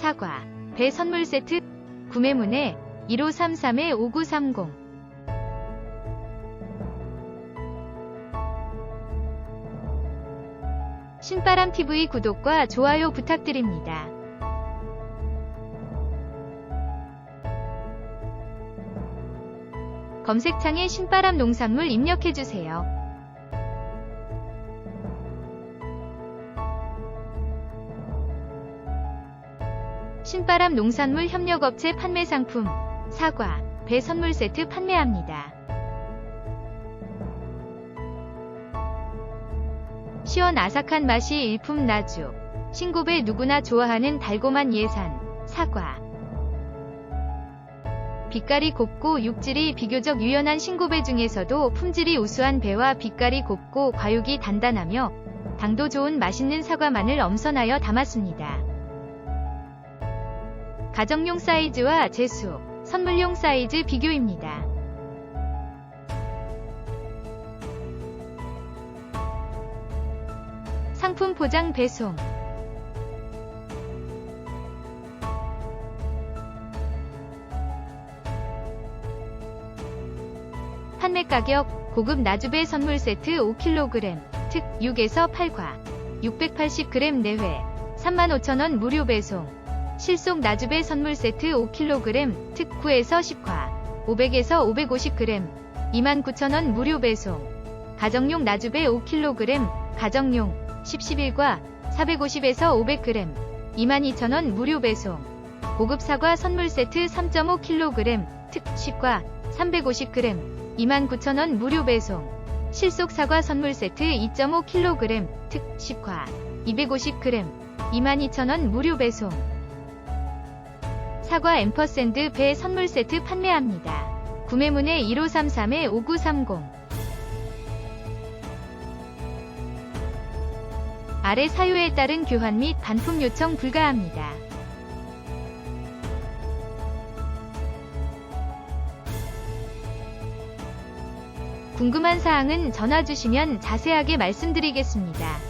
사과, 배 선물 세트, 구매문의 1533-5930 신바람TV 구독과 좋아요 부탁드립니다. 검색창에 신바람 농산물 입력해주세요. 신바람 농산물 협력업체 판매 상품 사과, 배 선물 세트 판매합니다. 시원 아삭한 맛이 일품 나주. 신고배 누구나 좋아하는 달콤한 예산 사과. 빛깔이 곱고 육질이 비교적 유연한 신고배 중에서도 품질이 우수한 배와 빛깔이 곱고 과육이 단단하며 당도 좋은 맛있는 사과만을 엄선하여 담았습니다. 가정용 사이즈와 제수, 선물용 사이즈 비교입니다. 상품 포장 배송 판매 가격 고급 나주배 선물 세트 5kg 특 6에서 8과 680g 내외 35,000원 무료 배송 실속 나주배 선물 세트 5kg 특 9에서 10과 500에서 550g 29,000원 무료 배송 가정용 나주배 5kg 가정용 10, 11과 450에서 500g 22,000원 무료 배송 고급 사과 선물 세트 3.5kg 특 10과 350g 29,000원 무료 배송. 실속 사과 선물 세트 2.5kg, 특 10화, 250g, 22,000원 무료 배송. 사과 앰퍼샌드 배 선물 세트 판매합니다. 구매문의 1533-5930 아래 사유에 따른 교환 및 반품 요청 불가합니다. 궁금한 사항은 전화 주시면 자세하게 말씀드리겠습니다.